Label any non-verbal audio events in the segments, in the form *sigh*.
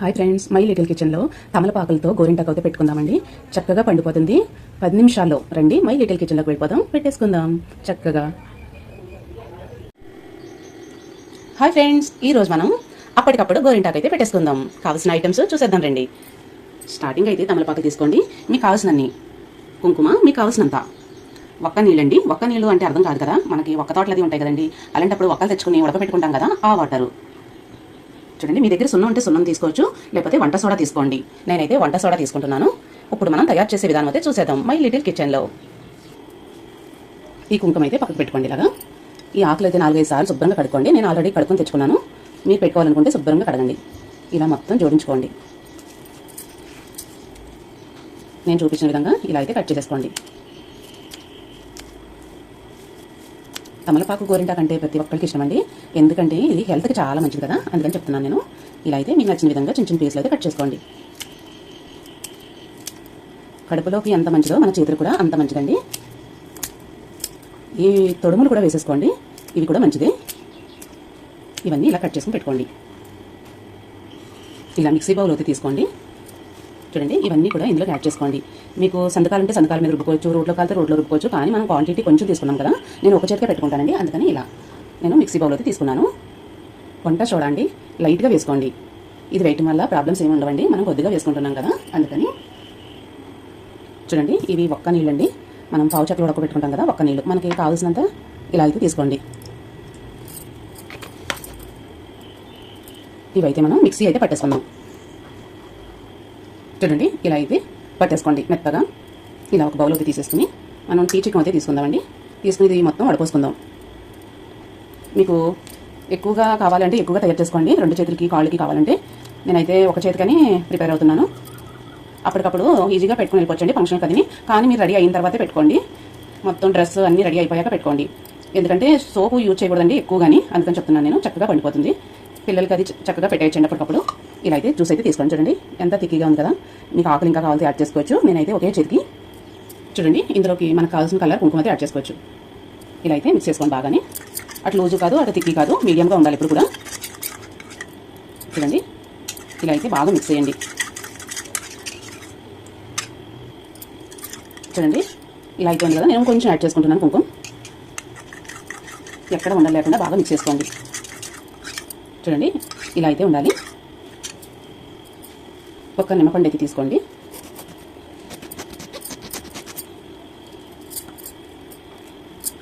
Hi friends my little కిచెన్లో తమలపాకులతో గోరింటాకు అయితే పెట్టుకుందామండి. చక్కగా పండిపోతుంది. పది నిమిషాల్లో రండి మై లిటిల్ కిచెన్లోకి వెళ్ళిపోదాం పెట్టేసుకుందాం. చక్కగా. హాయ్ ఫ్రెండ్స్ ఈరోజు మనం అప్పటికప్పుడు గోరింటాకు అయితే పెట్టేసుకుందాం. కావాల్సిన ఐటమ్స్ చూసేద్దాం రండి. స్టార్టింగ్ అయితే తమలపాకు తీసుకోండి. మీకు కావాల్సినన్ని. కుంకుమ మీకు కావాల్సినంత. ఒక్క నీళ్ళండి. ఒక్క నీళ్ళు అంటే అర్థం కాదు కదా. మనకి ఒక్క తోటలది ఉంటాయి కదండి. అలాంటప్పుడు ఒక్కలు తెచ్చుకుని ఉడకపెట్టుకుంటాం కదా ఆ వాటరు. చూడండి మీ దగ్గర సున్నం ఉంటే సున్నం తీసుకోవచ్చు లేకపోతే వంట సోడా తీసుకోండి. నేనైతే వంట సోడా తీసుకుంటున్నాను. ఇప్పుడు మనం తయారు చేసే విధానం అయితే చూసేద్దాం. మై లిటిల్ కిచెన్లో ఈ కుంకుమ అయితే పక్కకు పెట్టుకోండి ఇలాగా. ఈ ఆకులు అయితే నాలుగైదు సార్లు శుభ్రంగా కడుక్కోండి. నేను ఆల్రెడీ కడుక్కొని తెచ్చుకున్నాను. మీరు పెట్టుకోవాలనుకుంటే శుభ్రంగా కడగండి. ఇలా మొత్తం జోడించుకోండి. నేను చూపించిన విధంగా ఇలా అయితే కట్ చేసేసుకోండి. తమలపాకు గోరింటాకు కంటే ప్రతి ఒక్కరికి ఇష్టమండి. ఎందుకంటే ఇది హెల్త్కి చాలా మంచిది కదా. అందుకని చెప్తున్నాను నేను. ఇలా అయితే మీకు నచ్చిన విధంగా చిన్న చిన్న పీసులు అయితే కట్ చేసుకోండి. కడుపులోకి ఎంత మంచిదో మన చేతులు కూడా అంత మంచిదండి. ఈ తొడుములు కూడా వేసేసుకోండి. ఇవి కూడా మంచిదే. ఇవన్నీ ఇలా కట్ చేసుకుని పెట్టుకోండి. ఇలా మిక్సీ బౌల్ అయితే తీసుకోండి. చూడండి ఇవన్నీ కూడా ఇందులో యాడ్ చేసుకోండి. మీకు సంతకాలు ఉంటే సంతకాల మీద రుబ్బుకోవచ్చు రోడ్లో కాలితే రోడ్లో రుబ్బుకోవచ్చు కానీ మనం క్వాంటిటీ కొంచెం తీసుకున్నాం కదా నేను ఒక చేతికే పెట్టుకుంటానండి అందుకని ఇలా. నేను మిక్సీ బౌల్ అయితే తీసుకున్నాను. వంట చూడండి లైట్గా వేసుకోండి. ఇది వేయటం వల్ల ప్రాబ్లమ్స్ ఏమి ఉండవండి మనం కొద్దిగా వేసుకుంటున్నాం కదా అందుకని. చూడండి ఇవి ఒక్క నీళ్ళండి. మనం పావు చెక్కలు ఉడకబెట్టుకుంటాం కదా ఒక్క నీళ్ళు. మనకి కావాల్సినంత ఇలా అయితే తీసుకోండి. ఇవైతే మనం మిక్సీ అయితే పట్టేసుకుందాం. చూడండి ఇలా అయితే పట్టేసుకోండి మెత్తగా. ఇలా ఒక బౌల్లోకి తీసేసుకుని మనం టీ చికెన్ అయితే తీసుకుందామండి. తీసుకుని ఇది మొత్తం వడపోసుకుందాం. మీకు ఎక్కువగా కావాలంటే ఎక్కువగా తయారు చేసుకోండి. రెండు చేతులకి కాళ్ళకి కావాలంటే. నేనైతే ఒక చేతికని ప్రిపేర్ అవుతున్నాను. అప్పటికప్పుడు ఈజీగా పెట్టుకుని వెళ్ళిపోవచ్చండి ఫంక్షన్ కదని. కానీ మీరు రెడీ అయిన తర్వాతే పెట్టుకోండి. మొత్తం డ్రెస్ అన్నీ రెడీ అయిపోయాక పెట్టుకోండి. ఎందుకంటే సోపు యూజ్ చేయకూడదండి ఎక్కువగాని. అందుకని చెప్తున్నాను నేను చక్కగా పండిపోతుంది. పిల్లలకి అది చక్కగా పెట్టేయచ్చండి అప్పటికప్పుడు. ఇలా అయితే జ్యూస్ అయితే తీసుకోండి చూడండి ఎంత తిక్కిగా ఉంది కదా. మీకు ఆకులు ఇంకా కావాల్సి యాడ్ చేసుకోవచ్చు. నేనైతే ఒకే చేతికి చూడండి ఇందులోకి మనకు కావాల్సిన కలర్ కుంకుమ అయితే యాడ్ చేసుకోవచ్చు. ఇలా అయితే మిక్స్ చేసుకోండి బాగానే. అటు లూజు కాదు అటు తిక్కి కాదు మీడియంగా ఉండాలి ఇప్పుడు కూడా. చూడండి ఇలా అయితే బాగా మిక్స్ చేయండి. చూడండి ఇలా అయితే ఉంది కదా. నేను కొంచెం యాడ్ చేసుకుంటున్నాను కుంకుమ. ఎక్కడ ఉండలేకుండా బాగా మిక్స్ చేసుకోండి. చూడండి ఇలా అయితే ఉండాలి. ఒక నిమ్మపండు అయితే తీసుకోండి.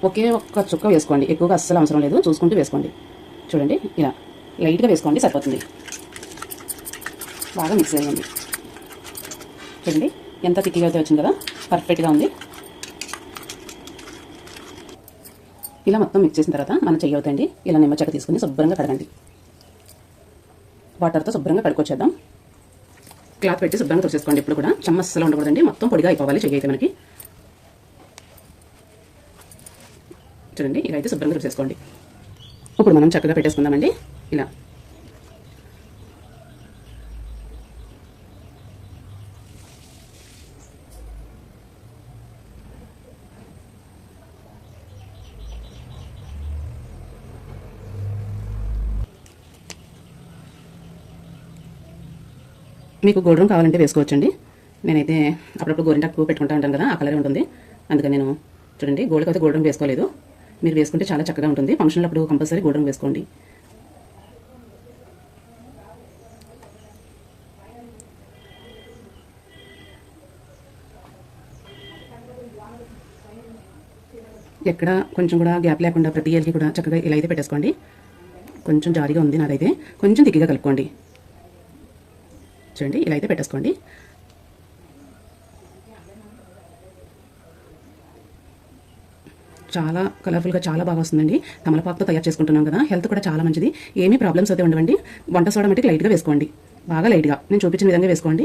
ఒకే ఒక్క చుక్క వేసుకోండి. ఎక్కువగా అస్సలు అవసరం లేదు. చూసుకుంటూ వేసుకోండి. చూడండి ఇలా లైట్గా వేసుకోండి సరిపోతుంది. బాగా మిక్స్ చేయండి చూడండి ఎంత తిక్కిగా అయితే వచ్చింది కదా? పర్ఫెక్ట్గా ఉంది. ఇలా మొత్తం మిక్స్ చేసిన తర్వాత మనం చెయ్యవుతండి ఇలా నిమ్మ చెక్క తీసుకుని శుభ్రంగా కడగండి. వాటర్తో శుభ్రంగా కడుక్కొచ్చేద్దాం. క్లాత్ పెట్టి శుభ్రంగా తుడిచేసుకోండి ఇప్పుడు కూడా చమ్మస్సులో ఉండకూడదండి. మొత్తం పొడిగా అయిపోవాలి చెయ్యి అయితే మనకి. చూడండి ఇలా అయితే శుభ్రంగా తుడిచేసుకోండి ఇప్పుడు మనం చక్కగా పెట్టేసుకుందామండి. ఇలా. మీకు గోల్డెన్ కావాలంటే వేసుకోవచ్చండి. నేనైతే అప్పుడప్పుడు గోరింటాకు పెట్టుకుంటా ఉంటాను కదా ఆ కలరే ఉంటుంది. అందుకని నేను చూడండి గోల్డ్కి అయితే గోల్డ్ వేసుకోలేదు. మీరు వేసుకుంటే చాలా చక్కగా ఉంటుంది. ఫంక్షన్లో అప్పుడు కంపల్సరీ గోల్డ్ వేసుకోండి. ఎక్కడ కొంచెం కూడా గ్యాప్ లేకుండా ప్రతి ఏళ్ళకి కూడా చక్కగా ఇలా అయితే పెట్టేసుకోండి. కొంచెం జారీగా ఉంది నాదైతే. కొంచెం దిగ్గిగా కలుపుకోండి. చూడండి ఇలా అయితే పెట్టేసుకోండి. చాలా కలర్ఫుల్గా చాలా బాగా వస్తుందండి. తమలపాకుతో తయారు చేసుకుంటున్నాం కదా హెల్త్ కూడా చాలా మంచిది. ఏమీ ప్రాబ్లమ్స్ అయితే ఉండవండి. వంట సోడా మట్టికి లైట్గా వేసుకోండి. బాగా లైట్గా నేను చూపించిన విధంగా వేసుకోండి.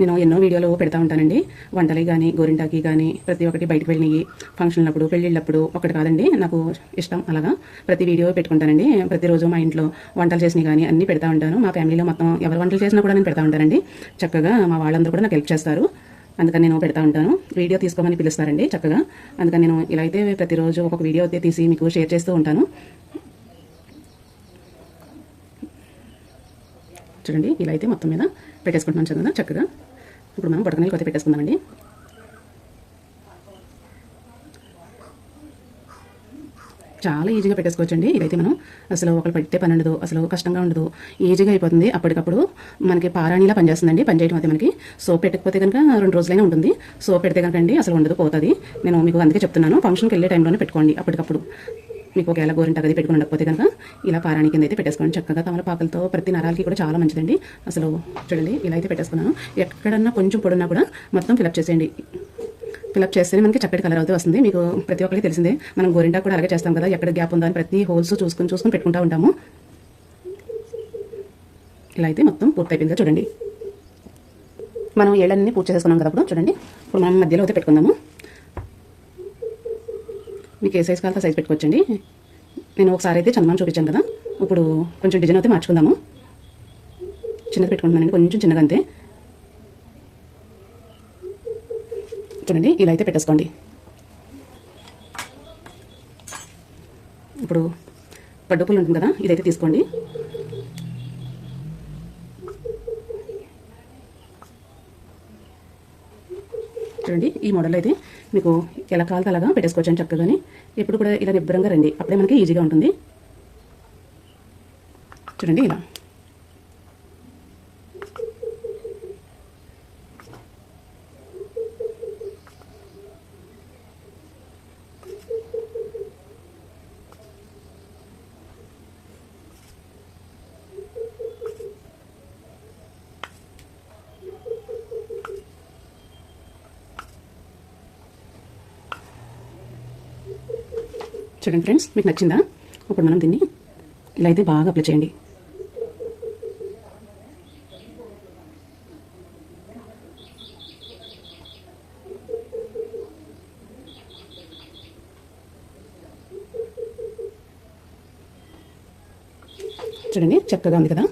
నేను ఎన్నో వీడియోలు పెడతా ఉంటానండి. వంటలు కానీ గోరింటాకి కానీ ప్రతి ఒక్కటి బయటకు వెళ్ళినవి ఫంక్షన్లప్పుడు పెళ్ళిళ్ళప్పుడు ఒకటి కాదండి. నాకు ఇష్టం అలాగా ప్రతి వీడియో పెట్టుకుంటానండి. ప్రతిరోజు మా ఇంట్లో వంటలు చేసినవి కానీ అన్నీ పెడతా ఉంటాను. మా ఫ్యామిలీలో మొత్తం ఎవరు వంటలు చేసినా కూడా నేను పెడతా ఉంటానండి. చక్కగా మా వాళ్ళందరూ కూడా నాకు హెల్ప్ చేస్తారు. అందుకని నేను పెడతా ఉంటాను. వీడియో తీసుకోమని పిలుస్తారండి చక్కగా. అందుకని నేను ఇలా అయితే ప్రతిరోజు ఒక వీడియో అయితే తీసి మీకు షేర్ చేస్తూ ఉంటాను. చూడండి ఇలా అయితే మొత్తం మీద పెట్టేసుకుంటున్నాను చదువు చక్కగా. ఇప్పుడు మనం బుడకనీళ్ళు కొద్దిగా పెట్టేసుకుందామండి. చాలా ఈజీగా పెట్టేసుకోవచ్చండి. ఇదైతే మనం అసలు ఒకరు పెట్టే పని ఉండదు అసలు కష్టంగా ఉండదు. ఈజీగా అయిపోతుంది. అప్పటికప్పుడు మనకి పారాణిలా పనిచేస్తుందండి. పనిచేయడం అయితే మనకి సోప్ పెట్టకపోతే కనుక రెండు రోజులైనా ఉంటుంది. సోప్ పెడితే కనుక అండి అసలు ఉండదు పోతుంది. నేను మీకు అందుకే చెప్తున్నాను. ఫంక్షన్కి వెళ్ళే టైంలోనే పెట్టుకోండి అప్పటికప్పుడు. మీకు ఒకవేళ గోరింట అది పెట్టుకుని ఉండకపోతే కనుక ఇలా పారాణి కింద అయితే పెట్టేసుకోండి. చక్కగా తమలపాకులతో ప్రతి నరాలకి కూడా చాలా మంచిదండి. అసలు చూడండి ఇలా అయితే పెట్టేసుకున్నాను. ఎక్కడన్నా కొంచెం పొడున్నా కూడా మొత్తం ఫిలప్ చేసేయండి. ఫిలప్ చేస్తేనే మనకి చక్కటి కలర్ అవుతూ వస్తుంది. మీకు ప్రతి ఒక్కరికి తెలిసిందే మనం గోరింటా కూడా అలాగే చేస్తాం కదా. ఎక్కడ గ్యాప్ ఉందో అని ప్రతి హోల్స్ చూసుకుని చూసుకుని పెట్టుకుంటూ ఉంటాము. ఇలా అయితే మొత్తం పూర్తయిపోయిందా చూడండి. మనం ఏళ్ళన్నీ పూర్తి చేసుకున్నాం కదా చూడండి. ఇప్పుడు మనం మధ్యలో అయితే పెట్టుకుందాము. మీకు ఏ సైజ్ కావాలో సైజ్ పెట్టుకోవచ్చండి. నేను ఒకసారి అయితే చందమామ చూపించాను కదా. ఇప్పుడు కొంచెం డిజైన్ అయితే మార్చుకుందాము. చిన్నది పెట్టుకుంటున్నానండి. కొంచెం చిన్నగా అంతే. చూడండి ఇలా అయితే పెట్టేసుకోండి. ఇప్పుడు పడ్డుపులు ఉంటుంది కదా ఇదైతే తీసుకోండి. చూడండి ఈ మోడల్ అయితే మీకు ఎలా కావాలితే అలాగా పెట్టేసుకోవచ్చు చక్కగాని ఎప్పుడు కూడా ఇలా నిబ్బరంగా రండి. అప్పుడే మనకి ఈజీగా ఉంటుంది. చూడండి ఇలా. చూడండి ఫ్రెండ్స్ మీకు నచ్చిందా? ఇప్పుడు మనం దీన్ని ఇలా అయితే బాగా అప్లై చేయండి. చూడండి చక్కగా ఉంది కదా?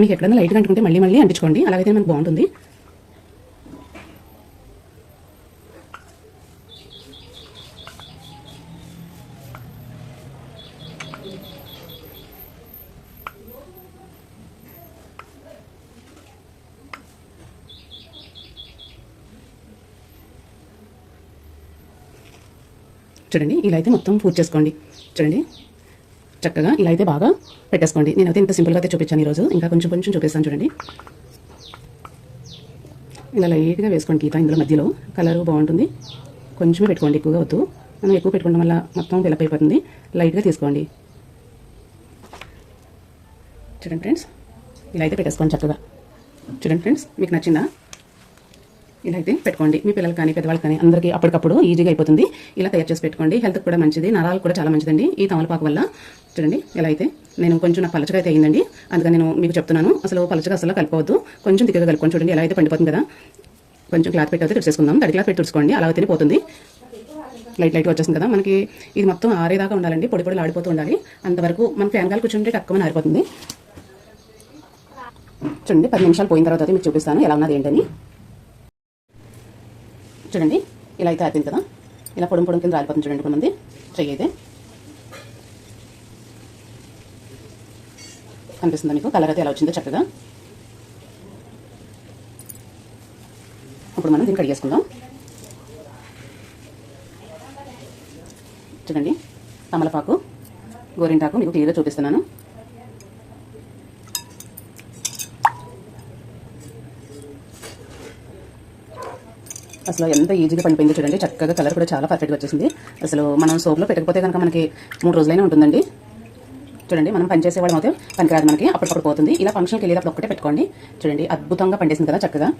మీకు ఎక్కడైనా లైట్గా అంటుకుంటే మళ్ళీ మళ్ళీ అంటించుకోండి. అలాగైతే మనకు బాగుంటుంది. చూడండి ఇలా అయితే మొత్తం పూర్తి చేసుకోండి. చూడండి. చక్కగా ఇలా అయితే బాగా పెట్టేసుకోండి. నేనైతే ఇంత సింపుల్గా అయితే చూపించాను ఈరోజు. ఇంకా కొంచెం కొంచెం చూపిస్తాను చూడండి. ఇలా లైట్గా వేసుకోండి గీత ఇందులో మధ్యలో. కలరు బాగుంటుంది. కొంచెమే పెట్టుకోండి ఎక్కువగా వద్దు. మనం ఎక్కువ పెట్టుకోవడం వల్ల మొత్తం ఫిలప్ అయిపోతుంది లైట్గా తీసుకోండి. చూడండి ఫ్రెండ్స్ ఇలా అయితే పెట్టేసుకోండి చక్కగా. చూడండి ఫ్రెండ్స్ మీకు నచ్చిందా? ఇలా అయితే పెట్టుకోండి. మీ పిల్లలు కానీ పెద్దవాళ్ళు కానీ అందరికీ అప్పటికప్పుడు ఈజీగా అయిపోతుంది. ఇలా తయారు చేసి పెట్టుకోండి. హెల్త్ కూడా మంచిది. నరాలు కూడా చాలా మంచిదండి. ఈ తమలపాకు వల్ల. చూడండి ఎలా అయితే నేను కొంచెం నాకు పలచగా అయితే అయిందండి. అందుకని నేను మీకు చెప్తున్నాను. అసలు పలచగా అసలు కలుపుకోవద్దు కొంచెం తిక్కగా కలుపుకొని చూడండి ఎలా అయితే పండిపోతుంది కదా. కొంచెం క్లాత్ పెట్టి అయితే తుడుచుకుందాం తడి క్లాత్ పెట్టి తుడుచుకోండి. అలా అయితే పోతుంది. లైట్ లైట్గా వచ్చేసింది కదా. మనకి ఇది మొత్తం ఆరేదాకా ఉండాలండి. పొడి పొడి ఆడిపోతూ ఉండాలి. అంతవరకు మన ఫ్యాన్ గాలి కూర్చుంటే తక్కువ ఆరిపోతుంది. చూడండి పది నిమిషాలు పోయిన తర్వాత అయితే మీకు చూపిస్తాను. ఎలా ఉన్నది ఏంటని. చూడండి ఇలా అయితే అయిపోయింది కదా? ఇలా పొడం పొడం కింద రాలిపోతుంది చూడండి కొంతమంది. చెయ్యి అయితే. కనిపిస్తుందా మీకు? కలర్ అయితే ఎలా వచ్చిందో చక్కగా. ఇప్పుడు మనం దీన్ని కడిగేసుకుందాం చూడండి తమలపాకు గోరింటాకు మీకు క్లియర్గా చూపిస్తున్నాను. అసలు ఎంత ఈజీగా పనిపోయిందో చూడండి. చక్కగా కలర్ కూడా చాలా పర్ఫెక్ట్గా వచ్చేసింది. అసలు మనం సోప్లో పెట్టకపోతే కనుక మనకి మూడు రోజులైనా ఉంటుందండి. చూడండి మనం పనిచేసేవాడు అయితే పనికిరాదు మనకి అప్పటికప్పుడు పోతుంది. ఇలా ఫంక్షన్కి వెళ్ళేటప్పుడు ఒక్కటే పెట్టుకోండి. చూడండి అద్భుతంగా పండేసింది కదా చక్కగా.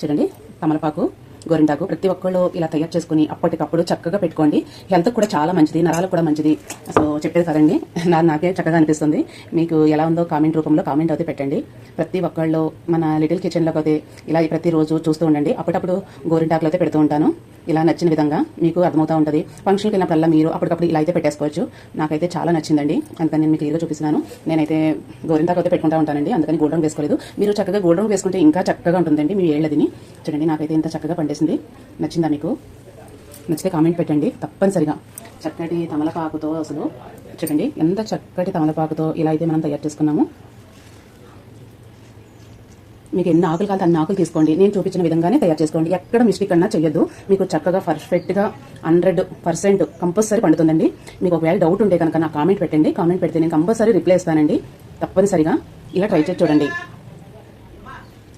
చూడండి తమలపాకు. గోరింటాకు ప్రతి ఒక్కళ్ళు ఇలా తయారు చేసుకుని అప్పటికప్పుడు చక్కగా పెట్టుకోండి. హెల్త్ కూడా చాలా మంచిది నరాలకు కూడా మంచిది. సో చెప్పేది కదండి. *laughs* నా నాకే చక్కగా అనిపిస్తుంది. మీకు ఎలా ఉందో కామెంట్ రూపంలో కామెంట్ అయితే పెట్టండి. ప్రతి ఒక్కళ్ళు మన లిటిల్ కిచెన్లోకి అయితే ఇలా ప్రతిరోజు చూస్తూ ఉండండి. అప్పుడప్పుడు గోరింటాకులు అయితే పెడుతూ ఉంటాను. ఇలా నచ్చిన విధంగా మీకు అర్థమవుతూ ఉంటుంది. ఫంక్షన్కి వెళ్ళినప్పుడల్లా మీరు అప్పటికప్పుడు ఇలా అయితే పెట్టేసుకోవచ్చు. నాకైతే చాలా నచ్చిందండి. అందుకని నేను మీకు క్లియర్గా చూపిస్తున్నాను. నేనైతే గోరింతాకు అయితే పెట్టుకుంటా ఉంటానండి. అందుకని గోల్డ్ రంగు వేసుకోలేదు. మీరు చక్కగా గోల్డ్ రంగు వేసుకుంటే ఇంకా చక్కగా ఉంటుందండి మీ ఏళ్ళదిని చూడండి నాకైతే ఇంత చక్కగా పండేసింది. నచ్చిందా మీకు? నచ్చితే కామెంట్ పెట్టండి. తప్పనిసరిగా. చక్కటి తమలపాకుతో అసలు చూడండి ఎంత చక్కటి తమలపాకుతో ఇలా అయితే మనం తయారు చేసుకున్నాము. మీకు ఎన్ని ఆకులు కావాలి అన్ని ఆకులు తీసుకోండి. నేను చూపించిన విధంగానే తయారు చేసుకోండి. ఎక్కడ మిస్టేక్ అన్నా చేయొద్దు మీకు చక్కగా పర్ఫెక్ట్గా హండ్రెడ్ పర్సెంట్ కంపల్సరీ పండుతుందండి. మీకు ఒకవేళ డౌట్ ఉంటే కనుక నా కామెంట్ పెట్టండి. కామెంట్ పెడితే నేను కంపల్సరీ రిప్లై ఇస్తానండి. తప్పనిసరిగా ఇలా ట్రై చేసి చూడండి.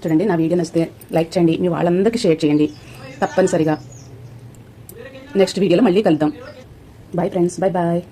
చూడండి నా వీడియో నచ్చితే లైక్ చేయండి. మీ వాళ్ళందరికీ షేర్ చేయండి. తప్పనిసరిగా. నెక్స్ట్ వీడియోలో మళ్ళీ కలుద్దాం. Bye friends bye bye